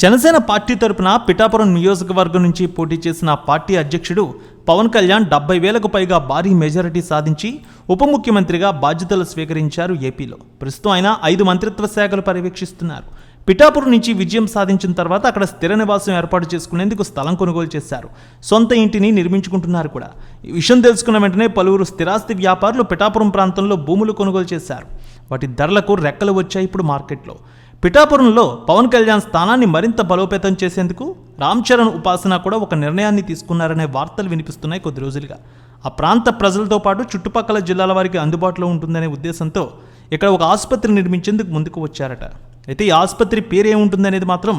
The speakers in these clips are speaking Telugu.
జనసేన పార్టీ తరపున పిఠాపురం నియోజకవర్గం నుంచి పోటీ చేసిన పార్టీ అధ్యక్షుడు పవన్ కళ్యాణ్ డెబ్బై వేలకు పైగా భారీ మెజారిటీ సాధించి ఉప ముఖ్యమంత్రిగా బాధ్యతలు స్వీకరించారు ఏపీలో. ప్రస్తుతం ఆయన ఐదు మంత్రిత్వ శాఖలు పర్యవేక్షిస్తున్నారు. పిఠాపురం నుంచి విజయం సాధించిన తర్వాత అక్కడ స్థిర నివాసం ఏర్పాటు చేసుకునేందుకు స్థలం కొనుగోలు చేశారు. సొంత ఇంటిని నిర్మించుకుంటున్నారు కూడా. ఈ విషయం తెలుసుకున్న వెంటనే పలువురు స్థిరాస్తి వ్యాపారులు పిఠాపురం ప్రాంతంలో భూములు కొనుగోలు చేశారు. వాటి ధరలకు రెక్కలు వచ్చాయి ఇప్పుడు మార్కెట్లో. పిఠాపురంలో పవన్ కళ్యాణ్ స్థానాన్ని మరింత బలోపేతం చేసేందుకు రామ్ చరణ్ ఉపాసన కూడా ఒక నిర్ణయాన్ని తీసుకున్నారనే వార్తలు వినిపిస్తున్నాయి కొద్ది రోజులుగా. ఆ ప్రాంత ప్రజలతో పాటు చుట్టుపక్కల జిల్లాల వారికి అందుబాటులో ఉంటుందనే ఉద్దేశంతో ఇక్కడ ఒక ఆసుపత్రి నిర్మించేందుకు ముందుకు వచ్చారట. అయితే ఈ ఆసుపత్రి పేరేముంటుందనేది మాత్రం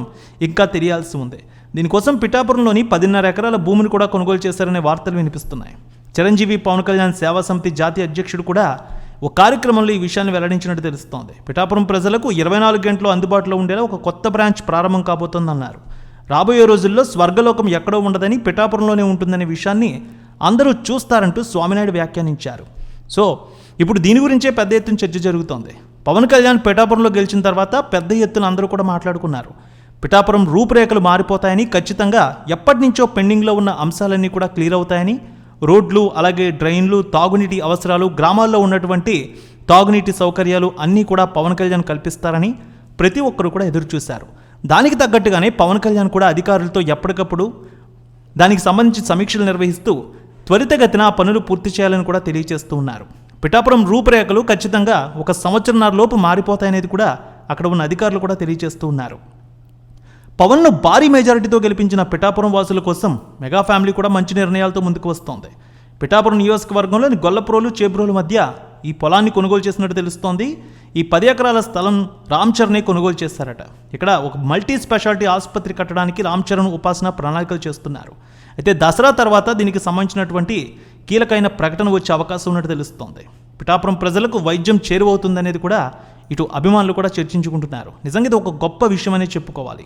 ఇంకా తెలియాల్సి ఉంది. దీనికోసం పిఠాపురంలోని పదిన్నర ఎకరాల భూమిని కూడా కొనుగోలు చేశారనే వార్తలు వినిపిస్తున్నాయి. చిరంజీవి పవన్ కళ్యాణ్ సేవా సమితి జాతీయ అధ్యక్షుడు కూడా ఒక కార్యక్రమంలో ఈ విషయాన్ని వెల్లడించినట్టు తెలుస్తోంది. పిఠాపురం ప్రజలకు ఇరవై నాలుగు గంటలు అందుబాటులో ఉండేలా ఒక కొత్త బ్రాంచ్ ప్రారంభం కాబోతోందన్నారు. రాబోయే రోజుల్లో స్వర్గలోకం ఎక్కడో ఉండదని పిఠాపురంలోనే ఉంటుందనే విషయాన్ని అందరూ చూస్తారంటూ స్వామినాయుడు వ్యాఖ్యానించారు. సో ఇప్పుడు దీని గురించే పెద్ద ఎత్తున చర్చ జరుగుతోంది. పవన్ కళ్యాణ్ పిఠాపురంలో గెలిచిన తర్వాత పెద్ద ఎత్తున అందరూ కూడా మాట్లాడుకున్నారు. పిఠాపురం రూపురేఖలు మారిపోతాయని ఖచ్చితంగా ఎప్పటి నుంచో పెండింగ్లో ఉన్న అంశాలన్నీ కూడా క్లియర్ అవుతాయని రోడ్లు అలాగే డ్రైన్లు తాగునీటి అవసరాలు గ్రామాల్లో ఉన్నటువంటి తాగునీటి సౌకర్యాలు అన్నీ కూడా పవన్ కళ్యాణ్ కల్పిస్తారని ప్రతి ఒక్కరు కూడా ఎదురుచూశారు దానికి తగ్గట్టుగానే పవన్ కళ్యాణ్ కూడా అధికారులతో ఎప్పటికప్పుడు దానికి సంబంధించి సమీక్షలు నిర్వహిస్తూ త్వరితగతిన ఆ పనులు పూర్తి చేయాలని కూడా తెలియజేస్తూ ఉన్నారు. పిఠాపురం రూపురేఖలు ఖచ్చితంగా ఒక సంవత్సరంన్నర లోపు మారిపోతాయనేది కూడా అక్కడ ఉన్న అధికారులు కూడా తెలియజేస్తూ ఉన్నారు. పవన్ను భారీ మెజారిటీతో గెలిపించిన పిఠాపురం వాసుల కోసం మెగా ఫ్యామిలీ కూడా మంచి నిర్ణయాలతో ముందుకు వస్తోంది. పిఠాపురం నియోజకవర్గంలోని గొల్లప్రోలు చేబ్రోలు మధ్య ఈ పొలాన్ని కొనుగోలు చేసినట్టు తెలుస్తోంది. ఈ పది ఎకరాల స్థలం రామ్ చరణే కొనుగోలు చేస్తారట ఇక్కడ ఒక మల్టీ స్పెషాలిటీ ఆసుపత్రి కట్టడానికి రామ్ చరణ్ ఉపాసన ప్రణాళికలు చేస్తున్నారు. అయితే దసరా తర్వాత దీనికి సంబంధించినటువంటి కీలకమైన ప్రకటన వచ్చే అవకాశం ఉన్నట్టు తెలుస్తోంది. పిఠాపురం ప్రజలకు వైద్యం చేరువవుతుందనేది కూడా ఇటు అభిమానులు కూడా చర్చించుకుంటున్నారు. నిజంగా ఇది ఒక గొప్ప విషయం అనేది చెప్పుకోవాలి.